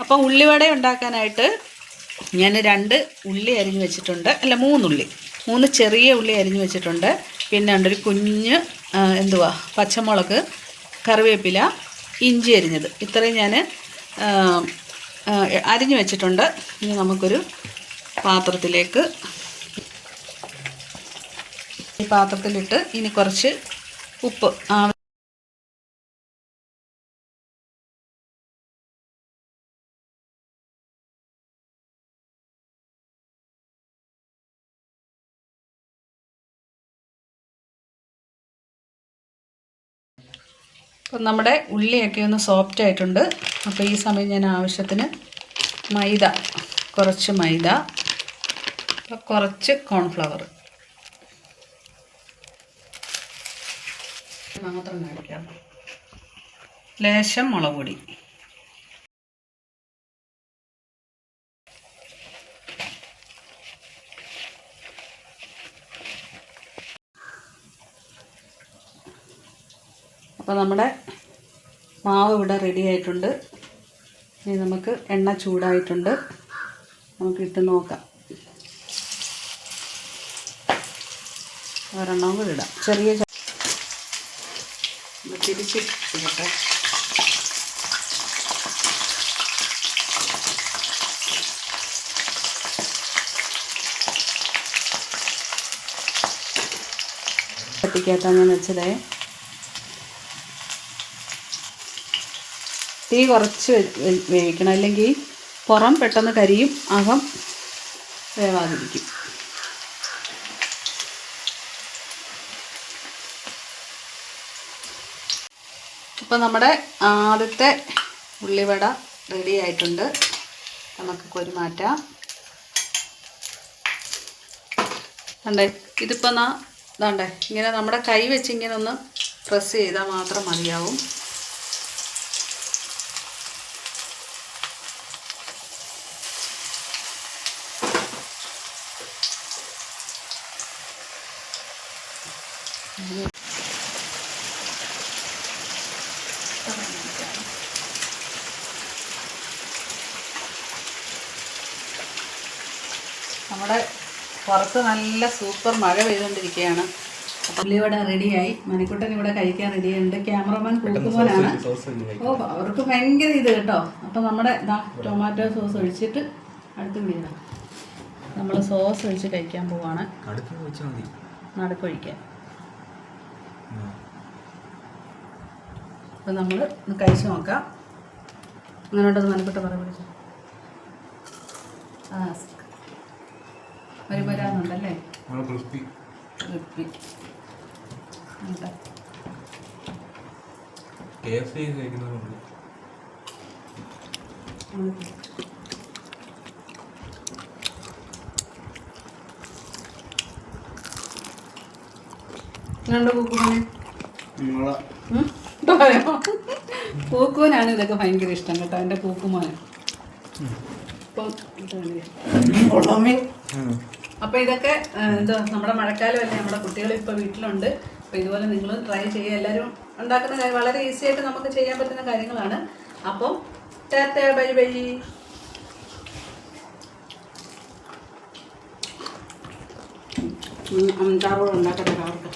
അപ്പോൾ ഉള്ളിവട ഉണ്ടാക്കാനായിട്ട് ഞാൻ രണ്ട് ഉള്ളി അരിഞ്ഞു വെച്ചിട്ടുണ്ട്. അല്ല മൂന്നുള്ളി. മൂന്ന് ചെറിയ ഉള്ളി അരിഞ്ഞു വെച്ചിട്ടുണ്ട്. പിന്നെ ഉണ്ടൊരു കുഞ്ഞ് എന്തുവാ പച്ചമുളക് കറിവേപ്പില ഇഞ്ചി അരിഞ്ഞത്. ഇത്രയും ഞാൻ അരിഞ്ഞു വെച്ചിട്ടുണ്ട്. ഇനി നമുക്കൊരു പാത്രത്തിലേക്ക് ഈ പാത്രത്തിലിട്ട് ഇനി കുറച്ച് ഉപ്പ് അപ്പം നമ്മുടെ ഉള്ളിയൊക്കെ ഒന്ന് സോഫ്റ്റ് ആയിട്ടുണ്ട്. അപ്പോൾ ഈ സമയം ഞാൻ ആവശ്യത്തിന് മൈദ കുറച്ച് മൈദ കുറച്ച് കോൺഫ്ലവർ മാത്രം കാണിക്കാം. ലേശം മുളക് പൊടി അപ്പോൾ നമ്മുടെ മാവ് ഇവിടെ റെഡി ആയിട്ടുണ്ട്. ഇനി നമുക്ക് എണ്ണ ചൂടായിട്ടുണ്ട്. നമുക്ക് ഇട്ട് നോക്കാം. ഒരെണ്ണവും കൂടി ഇടാം. ചെറിയ ച- ഒന്ന് തിരിച്ചിട്ടിട്ടെ ചട്ടിക്കകത്താണ് ഞാൻ വെച്ചതേ. തീ കുറച്ച് വേവിക്കണം. അല്ലെങ്കിൽ പുറം പെട്ടെന്ന് കരിയും അകം വേവാതിരിക്കും. ഇപ്പം നമ്മുടെ ആദ്യത്തെ ഉള്ളിവട റെഡി ആയിട്ടുണ്ട്. നമുക്ക് കുരുമാറ്റാം കണ്ടേ ഇതിപ്പോൾ നാ ഇതാണ്ടേ ഇങ്ങനെ നമ്മുടെ കൈ വെച്ച് ഇങ്ങനെ ഒന്ന് പ്രസ് ചെയ്താൽ മാത്രം മതിയാവും. നമ്മുടെ പുറത്ത് നല്ല സൂപ്പർ മഴ പെയ്തുകൊണ്ടിരിക്കുകയാണ്. പുള്ളി ഇവിടെ റെഡിയായി. മണിക്കുട്ടൻ ഇവിടെ കഴിക്കാൻ റെഡിയുണ്ട്. ക്യാമറമാൻ കൂട്ടുപോലാണ്. ഓ അവർക്ക് ഭയങ്കര ഇത് കേട്ടോ. അപ്പം നമ്മുടെ ഇതാ ടൊമാറ്റോ സോസ് ഒഴിച്ചിട്ട് അടുത്ത് വീടാം നമ്മൾ സോസ് ഒഴിച്ച് കഴിക്കാൻ പോവാണ്. നടുക്കൊഴിക്കാൻ അപ്പോൾ നമ്മൾ ഒന്ന് കഴിച്ച് നോക്കാം. അങ്ങനെ ഉണ്ടെന്ന് മണിക്കുട്ട പറ പിടിച്ചു ആ വരുവരാന്നുണ്ടല്ലേ നല്ല ക്രിസ്പി. റിപ്പി ഉണ്ട്. പൂക്കുമോനാണ് ഇതൊക്കെ ഭയങ്കര ഇഷ്ടം കേട്ടോ എന്റെ പൂക്കുമോന്. അപ്പൊ ഇതൊക്കെ എന്തോ നമ്മുടെ മഴക്കാലമല്ലേ നമ്മുടെ കുട്ടികൾ ഇപ്പൊ വീട്ടിലുണ്ട്. അപ്പൊ ഇതുപോലെ നിങ്ങൾ ട്രൈ ചെയ്യുക. എല്ലാവരും ഉണ്ടാക്കുന്ന കാര്യം വളരെ ഈസി ആയിട്ട് നമുക്ക് ചെയ്യാൻ പറ്റുന്ന കാര്യങ്ങളാണ്. അപ്പം ടാറ്റ ബൈ ബൈ. അഞ്ചാറോട് ഉണ്ടാക്കട്ടെ അവർക്ക്